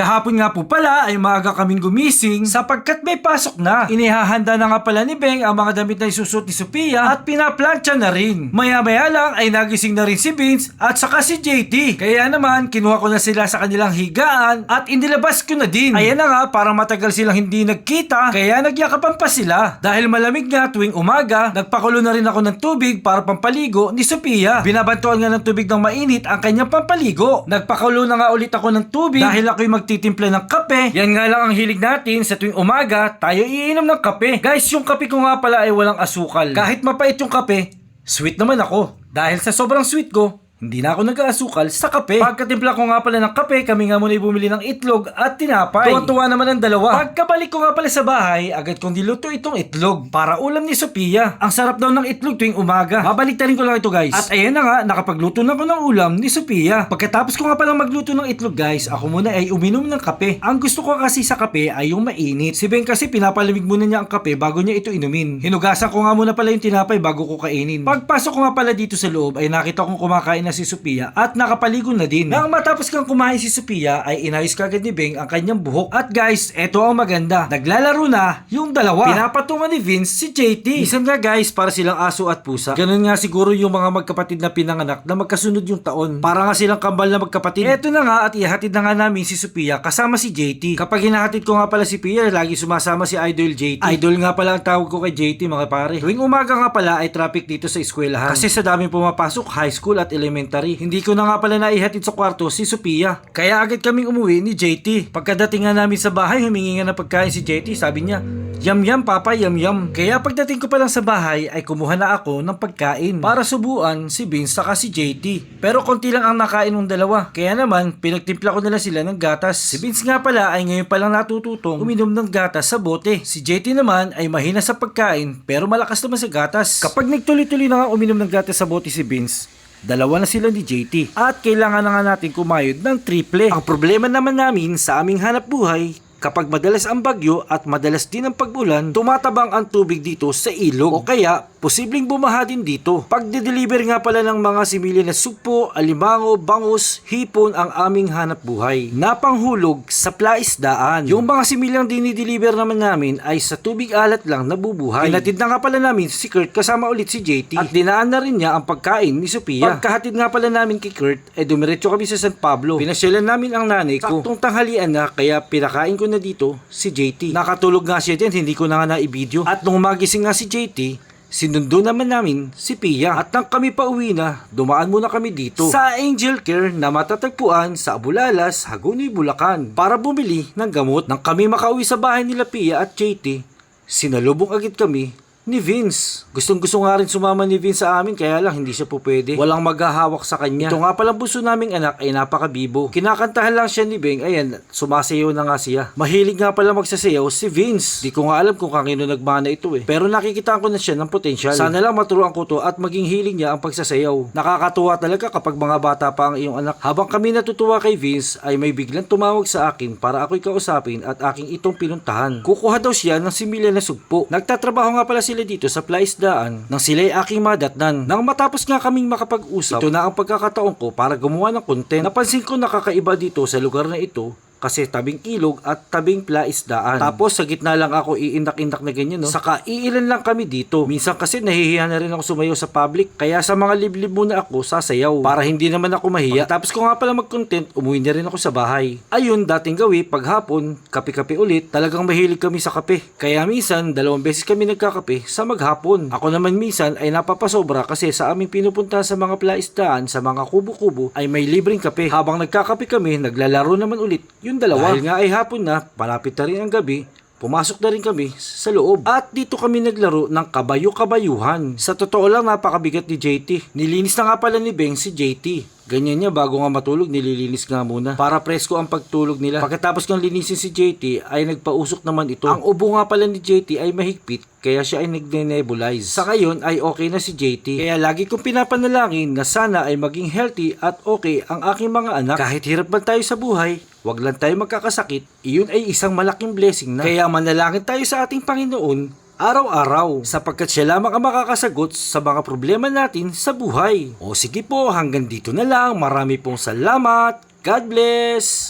Kahapon nga po pala ay maaga kaming gumising sapagkat may pasok na. Inihahanda na nga pala ni Beng ang mga damit na isusot ni Sophia at pinaplansya na rin. Maya-maya lang ay nagising na rin si Vince at saka si JT. Kaya naman kinuha ko na sila sa kanilang higaan at inilabas ko na din. Ayan na nga parang matagal silang hindi nagkita kaya nagyakapan pa sila. Dahil malamig nga tuwing umaga, nagpakulo na rin ako ng tubig para pampaligo ni Sophia. Binabantuan nga ng tubig ng mainit ang kanyang pampaligo. Nagpakulo na nga ulit ako ng tubig dahil ako'y magtitimpla ng kape. Yan nga lang ang hilig natin sa tuwing umaga, tayo iinom ng kape. Guys, yung kape ko nga pala ay walang asukal. Kahit mapait yung kape, sweet naman ako. Dahil sa sobrang sweet ko, hindi na ako nag-aasukal sa kape. Pagkatimpla ko nga pala ng kape, kami nga muna bumili ng itlog at tinapay. Tuwan-tuwa naman ang dalawa. Pagkabalik ko nga pala sa bahay, agad kong diluto itong itlog para ulam ni Sophia. Ang sarap daw ng itlog tuwing umaga. Babaliktarin ko lang ito guys. At ayan na nga, nakapagluto na ko ng ulam ni Sophia. Pagkatapos ko nga palang magluto ng itlog guys, ako muna ay uminom ng kape. Ang gusto ko kasi sa kape ay yung mainit. Si Ben kasi pinapalamig muna niya ang kape bago niya ito inumin. Hinugasan ko nga muna pala yung tinapay bago ko kainin. Pagpasok ko nga pala dito sa loob ay nakita kong kumakain na si Sophia at nakapaligo na din. Nang matapos kang kumain si Sophia ay inayos kagad ni Beng ang kanyang buhok. At guys, eto ang maganda. Naglalaro na yung dalawa. Pinapatungan ni Vince si JT. Minsan nga guys, para silang aso at pusa. Ganun nga siguro yung mga magkapatid na pinanganak na magkasunod yung taon. Para nga silang kambal na magkapatid. Eto na nga at ihatid na nga namin si Sophia kasama si JT. Kapag hinahatid ko nga pala si Pia, lagi sumasama si Idol JT. Idol nga pala ang tawag ko kay JT mga pare. Tuwing umaga nga pala ay traffic dito sa eskwelahan. Kasi sa daming pumapasok, high school at elementary. Hindi ko na nga pala naihatid sa kwarto si Sophia. Kaya agad kaming umuwi ni JT. Pagkadating nga namin sa bahay, humingi nga ng pagkain si JT. Sabi niya, Yum yum papa, yum yum. Kaya pagdating ko pa lang sa bahay ay kumuha na ako ng pagkain para subuan si Vince saka si JT. Pero konti lang ang nakain ng dalawa. Kaya naman, pinagtimpla ko nila sila ng gatas. Si Vince nga pala ay ngayon pa lang natututong uminom ng gatas sa bote. Si JT naman ay mahina sa pagkain pero malakas naman sa gatas. Kapag nagtuloy-tuloy na nga uminom ng gatas sa bote si Vince, Dalawa na sila ni JT at kailangan na nga natin kumayod ng triple. Ang problema naman namin sa aming hanap buhay, kapag madalas ang bagyo at madalas din ang pag-ulan, tumatabang ang tubig dito sa ilog o kaya posibleng bumaha din dito. Pag deliver nga pala ng mga simili na alimango, bangus, hipon ang aming hanap buhay. Napanghulog sa plaisdaan. Yung mga similyang dinideliver naman namin ay sa tubig alat lang nabubuhay. Pinatid na nga pala namin si Kurt kasama ulit si JT at dinaan na rin niya ang pagkain ni Sophia. Pagkahatid nga pala namin kay Kurt, eh dumiretso kami sa San Pablo. Pinasyalan namin ang nanay ko. Saktong tanghalian na kaya pinakain ko na dito si JT. Nakatulog nga siya din, hindi ko na nga na-video. At nung magising nga si JT, Sinundo naman namin si Pia. At nang kami pa uwi na, dumaan muna kami dito. Sa Angel Care na matatagpuan sa Abulalas, Haguni, Bulacan. Para bumili ng gamot. Nang kami makauwi sa bahay nila Pia at JT, sinalubong agad kami ni Vince. Gustong gusto nga rin sumama ni Vince sa amin kaya lang hindi siya po pwede. Walang maghahawak sa kanya. Ito nga palang buso naming anak ay napakabibo. Kinakantahan lang siya ni Beng, ayan, sumasayaw na nga siya. Mahilig nga pala magsasayaw si Vince. Di ko nga alam kung kanino nagmana ito eh. Pero nakikita ko na siya ng potensyal. Sana lang maturuan ko to at maging hiling niya ang pagsasayaw. Nakakatuwa talaga kapag mga bata pa ang iyong anak. Habang kami natutuwa kay Vince ay may biglang tumawag sa akin para ako'y kausapin at aking itong pinuntahan. Kukuha daw siya ng similya na sugpo. Nagtatrabaho nga pala sila dito sa Plaisdaan nang sila'y aking madatnan. Nang matapos nga kaming makapag-usap, ito na ang pagkakataon ko para gumawa ng content. Napansin ko nakakaiba dito sa lugar na ito kasi tabing ilog at tabing plaisdaan. Tapos sa gitna lang ako iindak-indak na ganyan, no? Saka iilan lang kami dito. Minsan kasi nahihiya na rin ako sumayaw sa public. Kaya sa mga liblib muna ako sasayaw para hindi naman ako mahiya. Tapos ko nga pala mag-content, umuwi na rin ako sa bahay. Ayun, dating gawi, paghapon, kape-kape ulit, talagang mahilig kami sa kape. Kaya minsan, dalawang beses kami nagkakape sa maghapon. Ako naman minsan ay napapasobra kasi sa aming pinupunta sa mga plaisdaan, sa mga kubo-kubo, ay may libreng kape. Habang nagkakape kami, naglalaro naman ulit yung dalawa. Dahil nga ay hapon na, palapit na rin ang gabi, pumasok na rin kami sa loob. At dito kami naglaro ng kabayo-kabayuhan. Sa totoo lang, napakabigat ni JT. Nilinis na nga pala ni Beng si JT. Ganyan niya bago nga matulog nililinis nga muna para presko ang pagtulog nila. Pagkatapos kang linisin si JT ay nagpausok naman ito. Ang ubo nga pala ni JT ay mahigpit kaya siya ay nagne-nebulize. Sa ngayon ay okay na si JT. Kaya lagi kong pinapanalangin na sana ay maging healthy at okay ang aking mga anak. Kahit hirap man tayo sa buhay, wag lang tayo magkakasakit, iyon ay isang malaking blessing na. Kaya manalangin tayo sa ating Panginoon araw-araw sapagkat siya lamang ang makakasagot sa mga problema natin sa buhay. O sige po, hanggang dito na lang. Marami pong salamat. God bless!